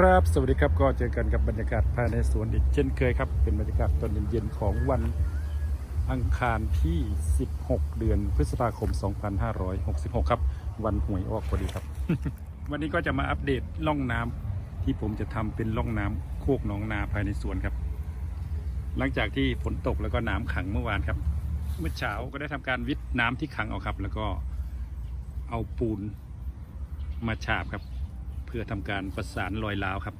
ครับ สวัสดีครับก็เจอกันกับบรรยากาศภายในสวนอีกเช่นเคยครับ เป็นบรรยากาศตอนเย็นๆของวันอังคารที่ 16 เดือนพฤษภาคม 2566 ครับ วันหวยออกพอดีครับ วันนี้ก็จะมาอัปเดตล่องน้ำที่ผมจะทำเป็นล่องน้ำโคกหนองนาภายในสวนครับ หลังจากที่ฝนตกแล้วก็น้ำขังเมื่อวานครับ เมื่อเช้าก็ได้ทำการวิทน้ำที่ขังออกครับ แล้วก็เอาปูนมาฉาบครับ พื่อทำการประสานรอยร้าวครับ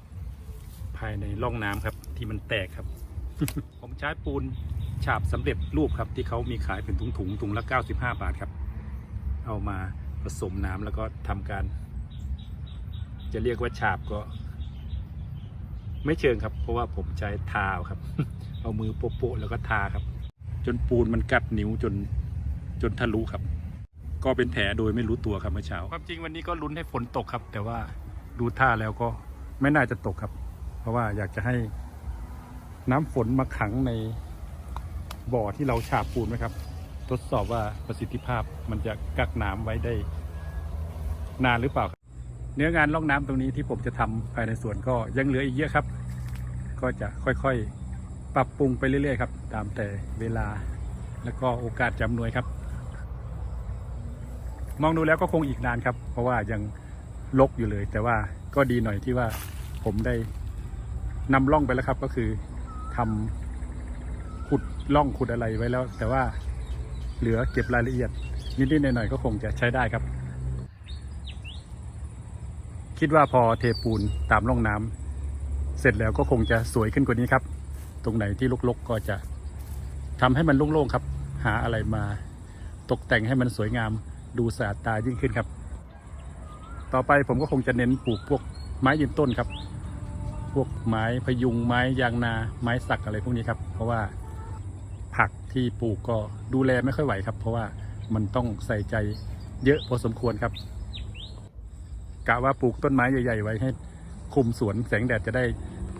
ภายในร่องน้ำครับที่มันแตกครับ ผมใช้ปูนฉาบสำเร็จรูปครับ ที่เขามีขายเป็นถุงถุงถุงละ 95 บาทครับ เอามาผสมน้ำแล้วก็ทำการ จะเรียกว่าฉาบก็ ไม่เชิงครับ เพราะว่าผมใช้ทาเอาครับ เอามือโปะๆแล้วก็ทาครับ จนปูนมันกัดนิ้วจนจนทะลุครับ ก็เป็นแผลโดยไม่รู้ตัวครับเมื่อเช้า ความจริงวันนี้ก็ลุ้นให้ฝนตกครับ แต่ว่า ดูท่าแล้วก็ไม่น่าจะตกครับ เพราะว่าอยากจะให้น้ำฝนมาขังในบ่อที่เราฉาบปูนไว้ครับ ทดสอบว่าประสิทธิภาพมันจะกักน้ำไว้ได้ นานหรือเปล่า เนื้องานล่องน้ำตรงนี้ที่ผมจะทำภายในสวนก็ยังเหลืออีกเยอะครับ ก็จะค่อยๆ ปรับปรุงไปเรื่อยๆครับ ตามแต่เวลาแล้วก็โอกาสจำนวยครับ มองดูแล้วก็คงอีกนานครับ เพราะว่ายัง ลกอยู่เลย แต่ว่าก็ดีหน่อยที่ว่าผมได้นำล่องไปแล้วครับ ก็คือทำขุดล่องขุดอะไรไว้แล้ว แต่ว่าเหลือเก็บรายละเอียดนิดๆหน่อยๆก็คงจะใช้ได้ครับ คิดว่าพอเทปูนตามร่องน้ำเสร็จแล้วก็คงจะสวยขึ้นกว่านี้ครับ ตรงไหนที่ลกๆก็จะทำให้มันโล่งๆครับ หาอะไรมาตกแต่งให้มันสวยงามดูสะอาดตายิ่งขึ้นครับ ต่อไปผมก็คงจะเน้นปลูกพวกไม้ยืนต้นครับ พวกไม้พยุงไม้ยางนาไม้สักอะไรพวกนี้ครับ เพราะว่าผักที่ปลูกก็ดูแลไม่ค่อยไหวครับ เพราะว่ามันต้องใส่ใจเยอะพอสมควรครับกะว่าปลูกต้นไม้ใหญ่ๆไว้ให้คุมสวนแสงแดดจะได้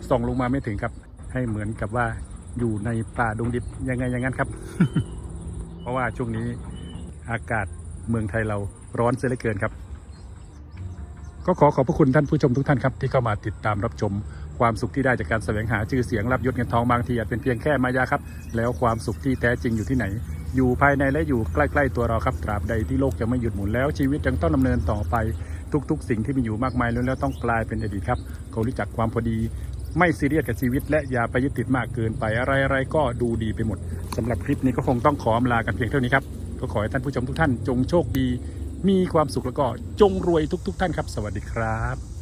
ส่องลงมาไม่ถึงครับ ให้เหมือนกับว่าอยู่ในป่าดงดิบยังไงอย่างนั้นครับ เพราะว่าช่วงนี้อากาศเมืองไทยเราร้อนเสียเหลือเกินครับ ก็ขอขอบพระคุณท่านผู้ชมทุกท่านครับที่เข้ามาติดตามรับชมความสุขที่ได้จากการแสวงหาชื่อเสียงรับยศเงินทองบางทีอาจเป็นเพียงแค่มายาครับ แล้วความสุขที่แท้จริงอยู่ที่ไหน อยู่ภายในและอยู่ใกล้ๆตัวเราครับตราบใดที่โลกจะไม่หยุดหมุนแล้วชีวิตยังต้องดำเนินต่อไปทุกๆ สิ่งที่มีอยู่มากมายล้วนแล้วต้องกลายเป็นอดีตครับเขารู้จักความพอดี ไม่ซีเรียสกับชีวิต และอย่าไปยึดติดมากเกินไปอะไรๆก็ดูดีไปหมดสำหรับคลิปนี้ก็คงต้องขออำลากันเพียงเท่านี้ครับก็ขอให้ท่านผู้ชมทุกท่านจงโชคดี มีความสุขแล้วก็จงรวยทุก ๆ ท่านครับ สวัสดีครับ